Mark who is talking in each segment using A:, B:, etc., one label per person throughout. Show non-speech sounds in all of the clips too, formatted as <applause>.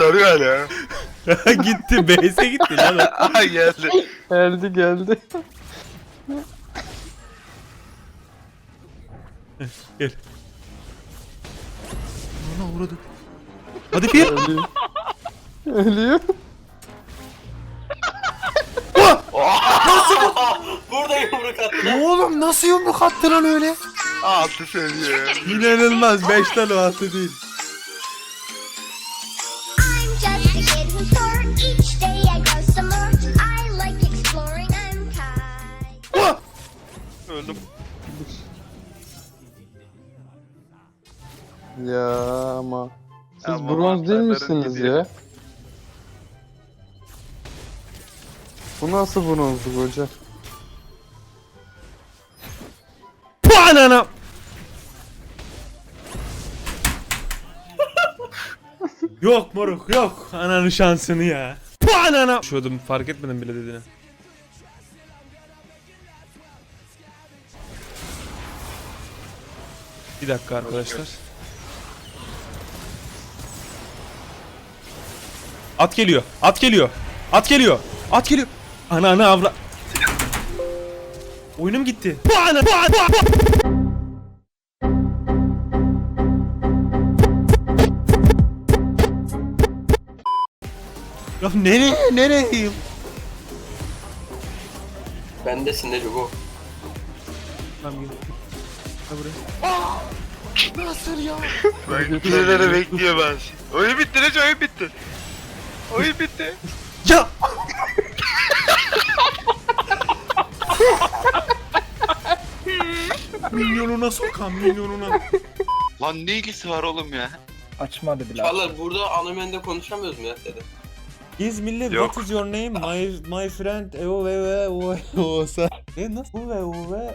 A: sarıyor hala. <laughs>
B: gitti. Base'e gitti lan. o. <laughs>
A: Aha geldi.
C: Geldi geldi.
B: Gel. Ana uğradı. Hadi bir.
C: Ölüyor. Ölüyor. <laughs>
D: Burada yumruk attı.
B: Oğlum nasıl yumruk attı lan öyle?
A: Altı seviye.
B: İnanılmaz. 5 tane attı değil.
C: Ya ama. Siz
A: Ama
C: bronz değil misiniz
A: gidiyor.
C: ya? Bu nasıl bronzluk hoca?
B: Bu anana. yok moruk yok. Ananın şansını ya. Bu anana. Şuyordum fark etmedim bile dediğini. Bir dakika arkadaşlar. At geliyor. At geliyor. At geliyor. At geliyor. Ana ana avra. Oyunum gitti. Bu ana bu ana bu ana. Ya nereye nereye?
D: Bendesin de bu.
B: Tamam Ha buraya.
A: Ben birileri bekliyor ben. Oyun bitti Recep oyun bitti. Oyun bitti.
B: Ya! milyonuna sokan milyonuna.
E: Lan ne ilgisi var oğlum ya?
F: Açmadı bile.
D: Çağlar burada Anomen'de konuşamıyoruz mu ya dedi.
B: Iz milli
A: Yok.
B: what is your name? My my friend Evo ve ve o osa. Ne nasıl? Uve uve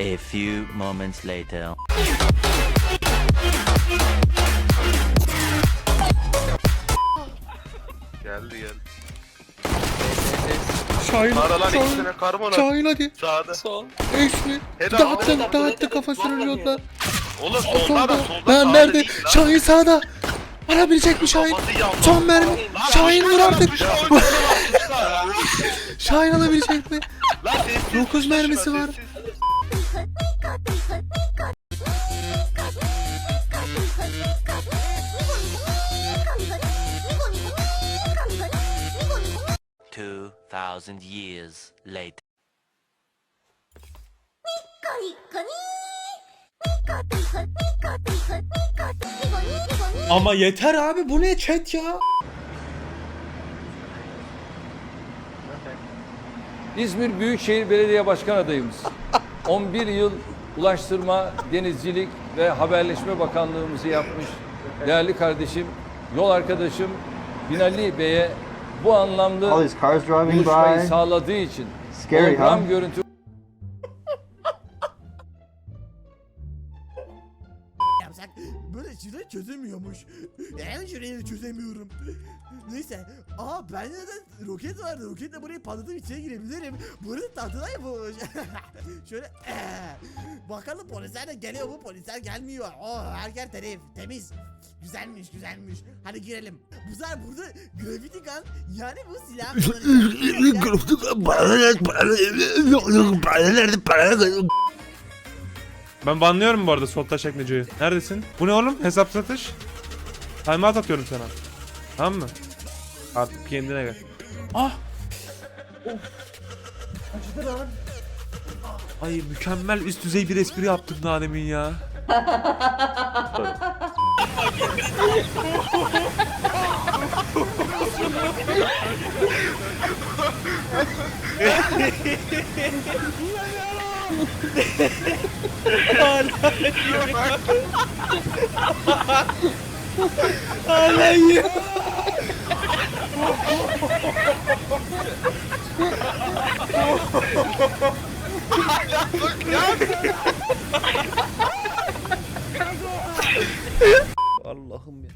G: A
H: few moments later.
A: Geldi geldi.
B: Şahin.
A: Ara lan ikisine karbon at.
B: Şahin hadi.
A: Sağda.
D: Sol.
B: Eşli.
A: Head
B: Dağıttı, kafasını lotlar.
A: Oğlum solda da solda.
B: Lan
A: sağda
B: nerede?
A: değil lan.
B: Şahin sağda. Alabilecek mi Şahin?
A: Kafası yandı.
B: Son mermi.
A: Lan
B: Şahin vur artık.
A: yapmışlar.
B: Şahin alabilecek mi?
A: Lan sessiz.
B: Dokuz
A: şuna,
B: mermisi var.
A: sessiz.
H: Two thousand years later.
B: Ama yeter abi bu ne chat ya?
I: İzmir Büyükşehir Belediye Başkan adayımız. <laughs> 11 yıl Ulaştırma, Denizcilik ve Haberleşme Bakanlığımızı yapmış değerli kardeşim, yol arkadaşım Binali Bey'e bu anlamda buluşmayı
J: by.
I: sağladığı için
J: Scary,
I: program
J: huh?
I: görüntü
K: yapsak böyle çözemiyormuş. Şeyleri çözemiyorum. Neyse. Aa bende de roket vardı. Roketle burayı patlatıp içeri girebilirim. Burası tahtadan yapılmış. <laughs> Şöyle ee, bakalım polisler de geliyor mu? Polisler gelmiyor. Oh her yer temiz. Temiz. Güzelmiş güzelmiş. Hadi girelim. Bu sefer burada gravity gun yani bu silah <laughs>
B: Ben banlıyorum bu arada sol taş. Neredesin? Bu ne oğlum? Hesap satış. Timeout atıyorum sana. Tamam mı? Artık kendine gel. Ah! Of. Acıdı lan. Ay mükemmel üst düzey bir espri yaptım daha demin ya. Hala yiyor. Allah'ım ya.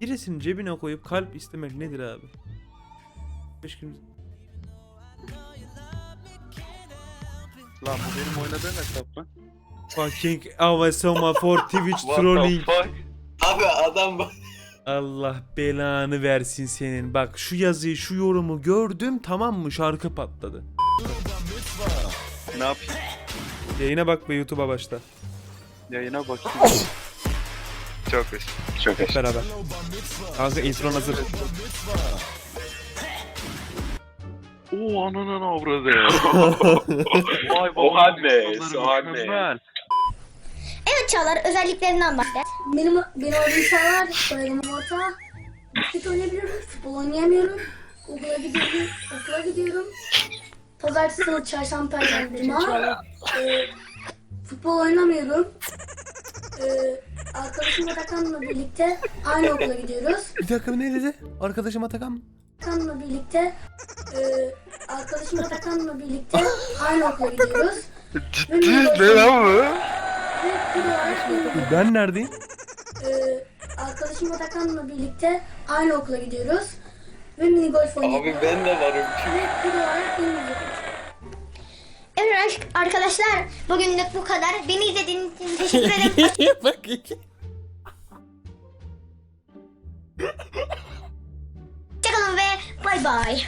B: Birisini cebine koyup kalp istemek nedir abi? Beş gün...
E: Lan bu benim oynadığım hesap mı?
B: Fucking Avasoma for Twitch trolling.
D: Abi adam bak.
B: Allah belanı versin senin. Bak şu yazıyı, şu yorumu gördüm tamam mı? Şarkı patladı.
E: Ne yapayım?
B: Yayına bak ve YouTube'a başla.
E: Yayına bakayım.
A: Çok hoş. Çok hoş.
B: Beraber. Kanka intron hazır.
E: Oo ananın avradı. <laughs> Vay
A: O halde,
E: insanları
A: o halde.
E: mükemmel.
G: Evet Çağlar özelliklerinden bahset.
F: Benim benim adım Çağlar, soyadım Orta. Basket oynayabiliyorum, futbol oynayamıyorum. Okula gidiyorum, okula gidiyorum. Pazartesi, salı, çarşamba, perşembe, cuma. Ee, futbol oynamıyorum. Ee, arkadaşım Atakan'la birlikte aynı okula gidiyoruz.
B: Bir dakika ne dedi? Arkadaşım Atakan.
F: Atakan'la birlikte e, arkadaşım Atakan'la birlikte aynı okula gidiyoruz.
A: Ciddi ne lan bu?
B: Ben neredeyim?
F: Arkadaşım Atakan'la birlikte aynı okula gidiyoruz. Ve mini golf oynuyoruz.
D: Abi ben de varım.
F: Ve bir olarak İngilizce
G: Evet arkadaşlar bugünlük bu kadar. Beni izlediğiniz için teşekkür <laughs> ederim. Hoşçakalın ve bay bay.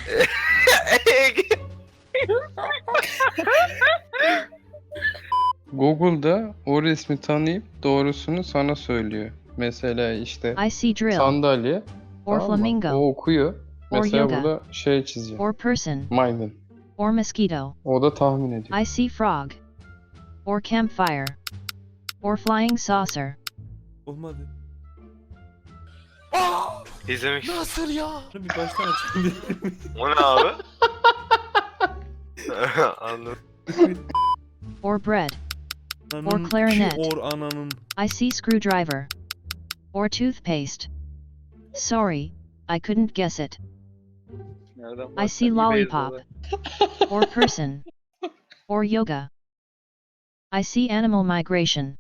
C: Google'da o resmi tanıyıp doğrusunu sana söylüyor. Mesela işte
J: I see drill,
C: sandalye.
J: or
C: tamam mı?
J: flamingo,
C: O okuyor.
J: Or
C: Mesela
J: yoga.
C: burada şey çiziyor.
J: or person,
C: Maymun.
J: or mosquito.
C: O da tahmin ediyor.
J: I see frog, or campfire, or flying saucer.
B: Olmadı.
A: İzlemek.
B: Nasıl ya? Bir baştan açayım. <laughs>
A: O ne abi? <laughs> Anladım.
J: or bread.
B: Ananın
J: clarinet.
B: ki Or ananın.
J: I see screwdriver, or toothpaste. Sorry, I couldn't guess it.
E: Nereden
J: I see lollipop, <laughs> or person, or yoga. I see animal migration,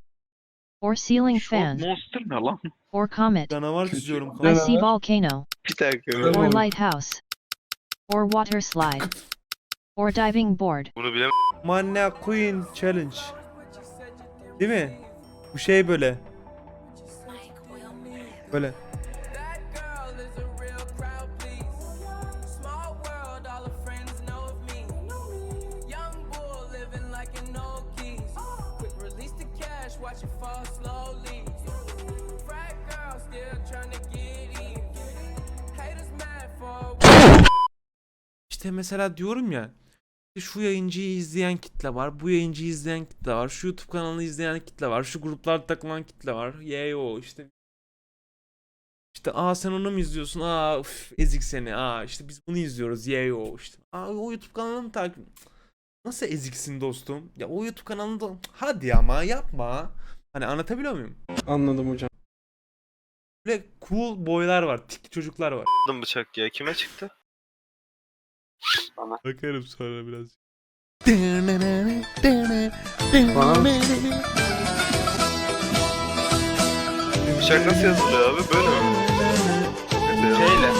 J: or ceiling fan,
E: monster ne lan?
J: or comet.
B: Canavar çiziyorum
J: I see volcano,
A: Bir dakika.
J: or lighthouse, or water slide, or diving board.
A: Bunu bilemem.
B: Manna Queen Challenge. Değil mi? Bu şey böyle. Böyle. İşte mesela diyorum ya şu yayıncıyı izleyen kitle var, bu yayıncıyı izleyen kitle var, şu YouTube kanalını izleyen kitle var, şu gruplarda takılan kitle var. Yeyo işte. İşte aa sen onu mu izliyorsun? Aa üf, ezik seni. Aa işte biz bunu izliyoruz. Yeyo işte. Aa o YouTube kanalını mı takip Nasıl eziksin dostum? Ya o YouTube kanalında hadi ama yapma. Hani anlatabiliyor muyum?
C: Anladım hocam.
B: Böyle cool boylar var, tik çocuklar var. <laughs>
A: Aldım bıçak ya. Kime çıktı?
B: Bakarım sonra biraz.
A: Bıçak nasıl yazılıyor abi? Böyle mi?
E: Peyle,